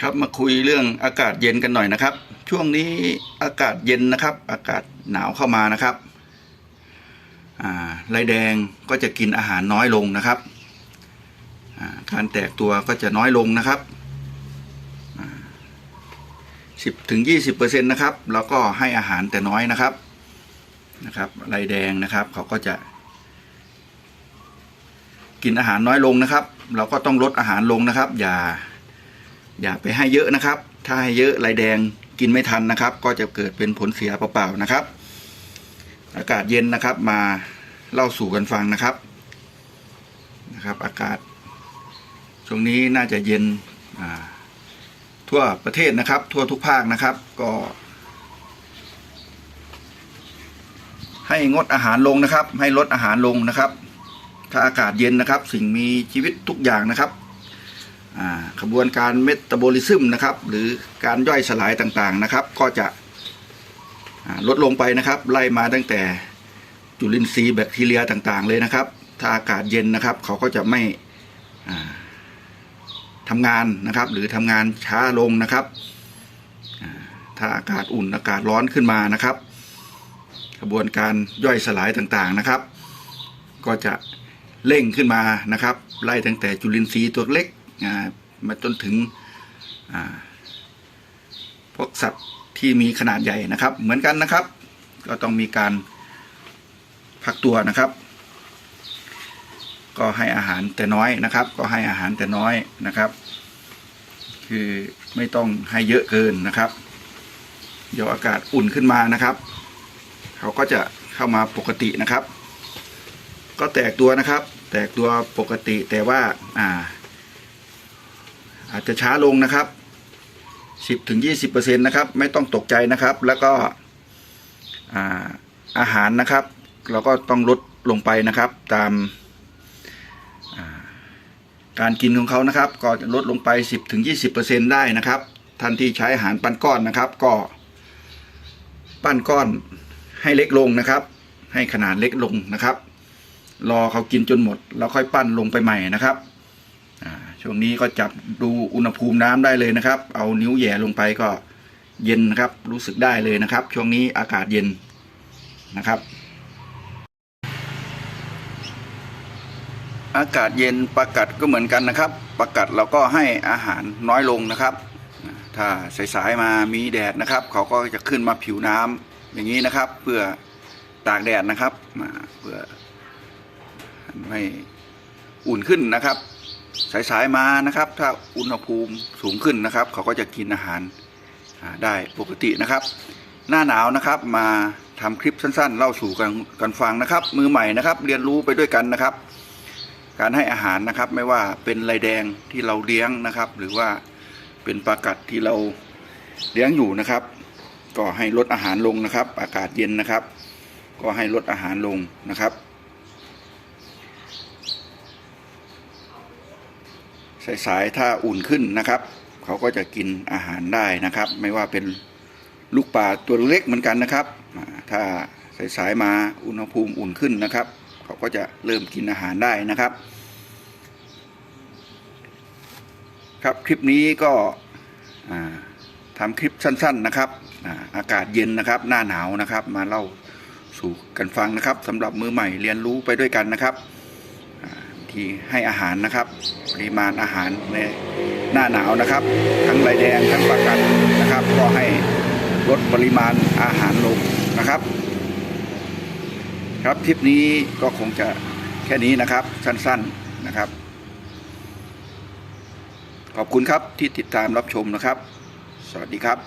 ครับมาคุยเรื่องอากาศเย็นกันหน่อยนะครับ ช่วงนี้อากาศเย็นนะครับ อากาศหนาวเข้ามานะครับลายแดงก็จะกินอาหารน้อยลงนะครับการแตกตัวก็จะน้อยลงนะครับสิบถึงยี่สิบเปอร์เซ็นต์นะครับแล้วก็ให้อาหารแต่น้อยนะครับนะครับลายแดงนะครับเขาก็จะ กินอาหารน้อยลงนะครับ เราก็ต้องลดอาหารลงนะครับ อย่า อย่าไปให้เยอะนะครับ ถ้าให้เยอะลายแดงกินไม่ทันนะครับ ก็จะเกิดเป็นผลเสียเปล่าๆนะครับ อากาศเย็นนะครับมาเล่าสู่กันฟังนะครับนะครับ อากาศ ช่วงนี้น่าจะเย็นทั่วประเทศนะครับ ทั่วทุกภาคนะครับ ก็ ให้งดอาหารลงนะครับ ให้ลดอาหารลงนะครับ ถ้าอากาศเย็นนะครับ สิ่งมีชีวิตทุกอย่างนะครับ ขบวนการเมตาบอลิซึมนะครับ หรือการย่อยสลายต่างๆนะครับ ก็จะลดลงไปนะครับ ไล่มาตั้งแต่จุลินทรีย์แบคทีเรียต่างๆเลยนะครับ ถ้าอากาศเย็นนะครับเขาก็จะไม่ทำงานนะครับ หรือทำงานช้าลงนะครับถ้าอากาศอุ่นอากาศร้อนขึ้นมานะครับกระบวนการย่อยสลายต่างๆนะครับ ก็จะเร่งขึ้นมานะครับ ไล่ตั้งแต่จุลินทรีย์ตัวเล็ก มาจนถึงพวกสัตว์ที่มีขนาดใหญ่นะครับ เหมือนกันนะครับ ก็ต้องมีการพักตัวนะครับ ก็ให้อาหารแต่น้อยนะครับ ก็ให้อาหารแต่น้อยนะครับ คือไม่ต้องให้เยอะเกินนะครับ เดี๋ยวอากาศอุ่นขึ้นมานะครับ เขาก็จะเข้ามาปกตินะครับ ก็แตกตัวนะครับ แตกตัวปกติแต่ว่าอ่า อาจจะช้าลงนะครับ10ถึง20%นะครับ ไม่ต้องตกใจนะครับ แล้วก็อาอาหารนะครับ เราก็ต้องลดลงไปนะครับ ตามาการกินของเขานะครับ ก็ลดลงไป10ถึง20%ได้นะครับท่านที่ใช้อาหารปั้นก้อนนะครับ ก็ ปั้นก้อนให้เล็กลงนะครับ ให้ขนาดเล็กลงนะครับ รอเขากินจนหมด แล้วค่อยปั้นลงไปใหม่นะครับ ช่วงนี้ก็จับดูอุณหภูมิน้ำได้เลยนะครับ เอานิ้วแย่ลงไปก็เย็นนะครับ รู้สึกได้เลยนะครับ ช่วงนี้อากาศเย็นนะครับ อากาศเย็นประกัดก็เหมือนกันนะครับประกัดเราก็ให้อาหารน้อยลงนะครับ ถ้าสายๆมามีแดดนะครับ เขาก็จะขึ้นมาผิวน้ำอย่างนี้นะครับ เพื่อตากแดดนะครับมาเพื่อให้อุ่นขึ้นนะครับ สายๆมานะครับ ถ้าอุณหภูมิสูงขึ้นนะครับ เขาก็จะกินอาหารได้ปกตินะครับ หน้าหนาวนะครับมาทำคลิปสั้นๆ เล่าสู่กันกันฟังนะครับ มือใหม่นะครับ เรียนรู้ไปด้วยกันนะครับ การให้อาหารนะครับ ไม่ว่าเป็นลายแดงที่เราเลี้ยงนะครับ หรือว่าเป็นปลากัดที่เราเลี้ยงอยู่นะครับ ก็ให้ลดอาหารลงนะครับ อากาศเย็นนะครับ ก็ให้ลดอาหารลงนะครับ สายๆถ้าอุ่นขึ้นนะครับ เขาก็จะกินอาหารได้นะครับ ไม่ว่าเป็นลูกปลาตัวเล็กเหมือนกันนะครับ ถ้าสายๆมาอุณหภูมิอุ่นขึ้นนะครับ เขาก็จะเริ่มกินอาหารได้นะครับ ครับคลิปนี้ก็ทำคลิปสั้น ๆนะครับอากาศเย็นนะครับ หน้าหนาวนะครับ มาเล่าสู่กันฟังนะครับสำหรับมือใหม่เรียนรู้ไปด้วยกันนะครับที่ให้อาหารนะครับ ปริมาณอาหารในหน้าหนาวนะครับ ทั้งไรแดงทั้งปลากัดนะครับ ก็ให้ลดปริมาณอาหารลงนะครับ ครับทริปนี้ก็คงจะแค่นี้นะครับ สั้นๆนะครับ ขอบคุณครับที่ติดตามรับชมนะครับ สวัสดีครับ